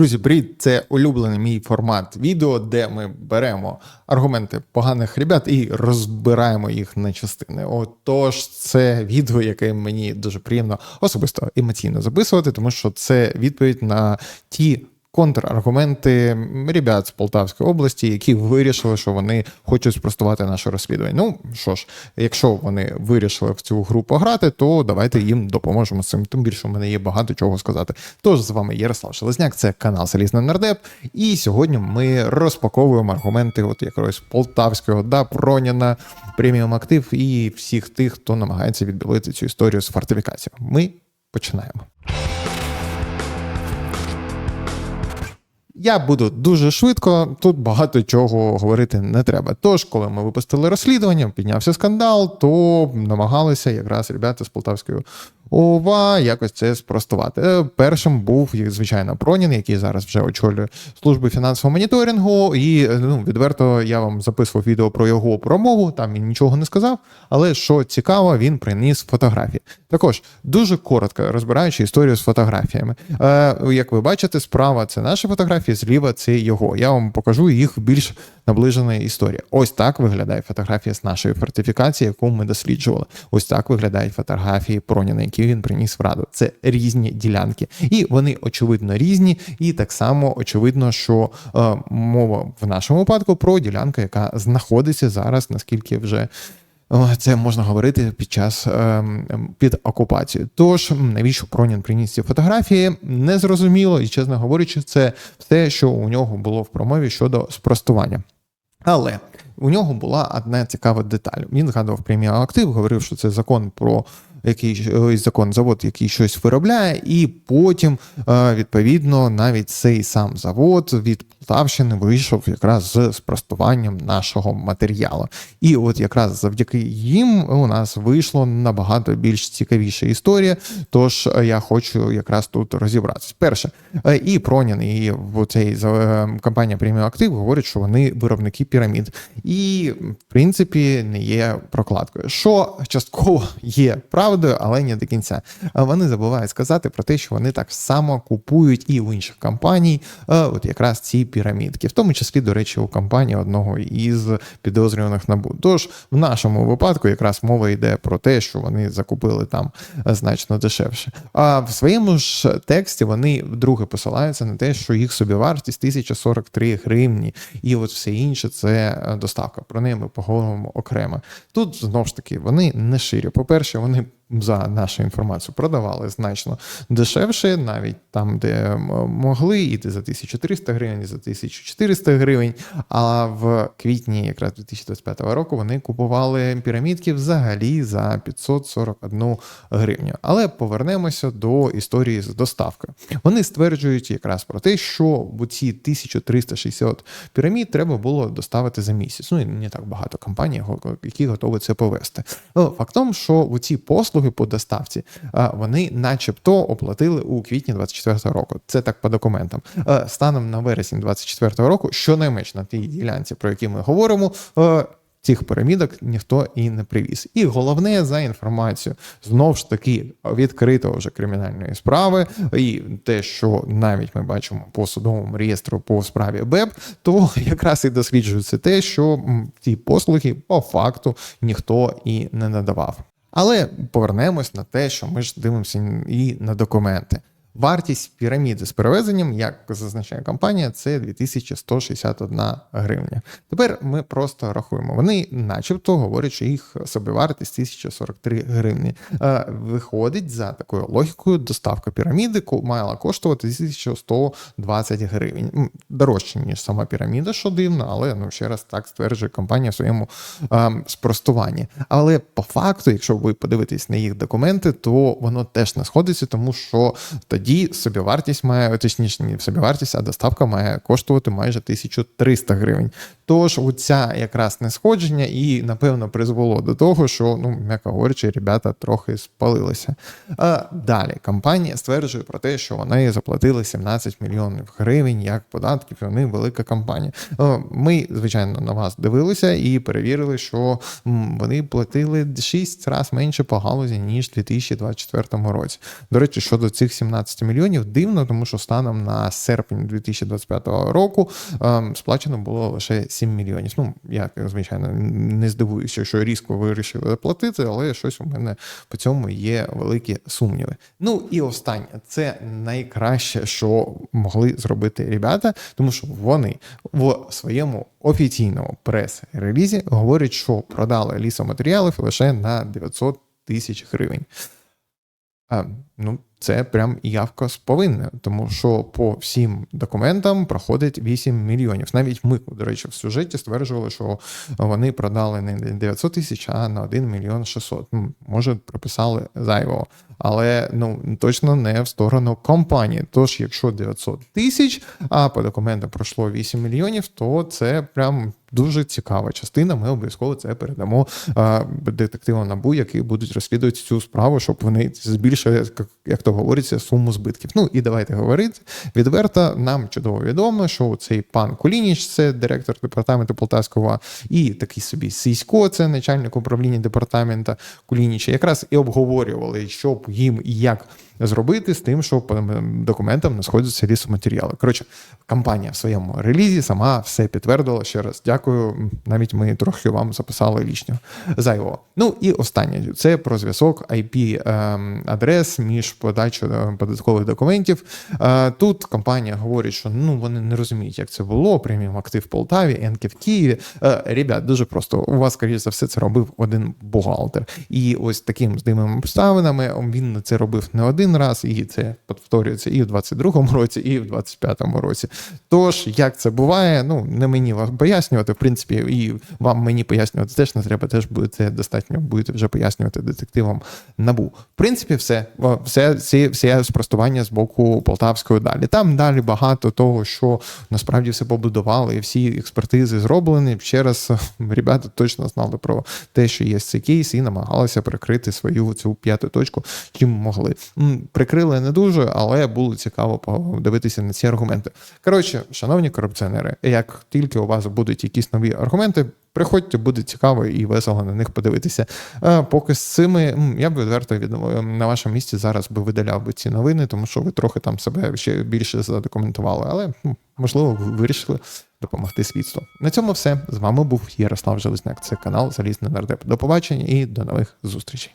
Друзі, привіт! Це улюблений мій формат відео, де ми беремо аргументи поганих ребят і розбираємо їх на частини. Отож, це відео, яке мені дуже приємно особисто емоційно записувати, тому що це відповідь на ті контраргументи ребят з Полтавської області, які вирішили, що вони хочуть спростувати наше розслідування. Ну що ж, якщо вони вирішили в цю гру пограти, то давайте їм допоможемо з цим. Тим більше в мене є багато чого сказати. Тож з вами Ярослав Шелезняк, це канал Залізний Нардеп. І сьогодні ми розпаковуємо аргументи от якогось полтавського да, Проніна, преміум актив і всіх тих, хто намагається відбілити цю історію з фортифікацією. Ми починаємо. Я буду дуже швидко, тут багато чого говорити не треба. Тож, коли ми випустили розслідування, піднявся скандал, то намагалися якраз ребята з Полтавської ОВА якось це спростувати. Е, Першим був, звичайно, Пронін, який зараз вже очолює служби фінансового моніторингу. І е, ну, відверто я вам записував відео про його промову, там він нічого не сказав. Але що цікаво, він приніс фотографії. Також дуже коротко розбираючи історію з фотографіями. Е, Як ви бачите, справа це наші фотографії, зліва це його. Я вам покажу їх більш наближена історія. Ось так виглядає фотографія з нашої фортифікації, яку ми досліджували. Ось так виглядають фотографії Проніна, він приніс в раду. Це різні ділянки, і вони очевидно різні. І так само очевидно, що е, мова в нашому випадку про ділянку, яка знаходиться зараз, наскільки вже. Це можна говорити під час е, під окупацією. Тож навіщо Пронін приніс ці фотографії? Незрозуміло, і чесно говорячи, це все, що у нього було в промові щодо спростування. Але у нього була одна цікава деталь. Він згадував премію актив, говорив, що це закон про якийсь закон завод, який щось виробляє, і потім, відповідно, навіть цей сам завод від Полтавщини вийшов якраз з спростуванням нашого матеріалу. І от якраз завдяки їм у нас вийшло набагато більш цікавіша історія. Тож я хочу якраз тут розібратися. Перше, і Пронін, і в цей компанія премію актив говорять, що вони виробники пірамід, і в принципі не є прокладкою. Що частково є правдою, але не до кінця. Вони забувають сказати про те, що вони так само купують і в інших компаній, от якраз ці пірамідки, в тому числі, до речі, у компанії одного із підозрюваних набу. Тож в нашому випадку якраз мова йде про те, що вони закупили там значно дешевше. А в своєму ж тексті вони вдруге посилаються на те, що їх собівартість 1043 гривні, і от все інше це доставка. Про неї ми поговоримо окремо. Тут знову ж таки вони не ширі. По-перше, вони за нашу інформацію продавали значно дешевше, навіть там, де могли, і за 1300 гривень, і за 1400 гривень. А в квітні, якраз 2025 року, вони купували пірамідки взагалі за 541 гривню. Але повернемося до історії з доставкою. Вони стверджують якраз про те, що в ці 1360 пірамід треба було доставити за місяць. Ну і не так багато компаній, які готові це повести. Фактом, що в ці послуги послуги по доставці, вони, начебто, оплатили у квітні 24 року. Це так по документам. Станом на вересень 24 року, щонайменш на тій ділянці, про які ми говоримо. Цих пірамідок ніхто і не привіз. І головне за інформацію знов ж таки відкритого вже кримінальної справи, і те, що навіть ми бачимо по судовому реєстру по справі БЕБ, то якраз і досліджується те, що ці послуги по факту ніхто і не надавав. Але повернемось на те, що ми ж дивимося і на документи. Вартість піраміди з перевезенням, як зазначає компанія, це 2161 гривня. Тепер ми просто рахуємо. Вони, начебто, говорять, що їх собівартість 1043 гривні. Е, виходить за такою логікою, доставка піраміди мала коштувати 1120 гривень. Дорожче, ніж сама піраміда, що дивно, але ну ще раз так стверджує компанія в своєму е, спростуванні. Але по факту, якщо ви подивитесь на їх документи, то воно теж не сходиться, тому що тоді собівартість має, точніше, не собівартість, а доставка має коштувати майже 1300 гривень. Тож оця якраз несходження і, напевно, призвело до того, що, ну, м'яко говорячи, ребята трохи спалилися. А Далі компанія стверджує про те, що вони заплатили 17 мільйонів гривень як податків, і вони велика компанія. Ми, звичайно, на вас дивилися і перевірили, що вони платили 6 разів менше по галузі, ніж у 2024 році. До речі, щодо цих 17 15 мільйонів. Дивно, тому що станом на серпень 2025 року ем, сплачено було лише 7 мільйонів. Ну, я, звичайно, не здивуюся, що різко вирішили платити, але щось у мене по цьому є великі сумніви. Ну і останнє, це найкраще, що могли зробити ребята, тому що вони в своєму офіційному прес-релізі говорять, що продали лісоматеріалів лише на 900 тисяч гривень. А, ну, це прям явка з повинна, тому що по всім документам проходить 8 мільйонів. Навіть ми, до речі, в сюжеті стверджували, що вони продали не 900 тисяч, а на 1 мільйон 600. Ну, може, прописали зайвого, але ну точно не в сторону компанії. Тож, якщо 900 тисяч, а по документам пройшло 8 мільйонів, то це прям дуже цікава частина. Ми обов'язково це передамо а, детективам набу, які будуть розслідувати цю справу, щоб вони збільшили, як- то говориться, суму збитків. Ну і давайте говорити відверто. Нам чудово відомо, що цей пан Кулініч, це директор департаменту Полтавського, і такий собі Сісько, це начальник управління департамента Кулініча, якраз і обговорювали, щоб їм і як зробити з тим, що по документам не сходяться лісоматеріали. Коротше, компанія в своєму релізі сама все підтвердила. Ще раз дякую. Навіть ми трохи вам записали лічнього зайвого. Ну і останнє це про зв'язок IP ем, між подачею е, податкових документів. Е, Тут компанія говорить, що ну вони не розуміють, як це було. Преміум актив в Полтаві, Енки в Києві. Е, Ребят, дуже просто. У вас, скоріше за все, це робив один бухгалтер. І ось таким з дивними обставинами він це робив не один раз, і це повторюється і в 22-му році, і в 25-му році. Тож, як це буває, ну не мені вас пояснювати, в принципі, і вам мені пояснювати теж не треба, теж будете достатньо будете вже пояснювати детективам набу. В принципі, все, все, всі, все спростування з боку Полтавської далі. Там далі багато того, що насправді все побудували, і всі експертизи зроблені. Ще раз ребята точно знали про те, що є цей кейс, і намагалися прикрити свою цю п'яту точку, чим могли. Прикрили не дуже, але було цікаво подивитися на ці аргументи. Коротше, шановні корупціонери, як тільки у вас будуть якісь нові аргументи, приходьте, буде цікаво і весело на них подивитися. А поки з цими я б відверто від на вашому місці зараз би видаляв би ці новини, тому що ви трохи там себе ще більше задокументували, але можливо ви вирішили допомогти слідству. На цьому все з вами був Ярослав Железняк. Це канал Залізний нардеп. До побачення і до нових зустрічей.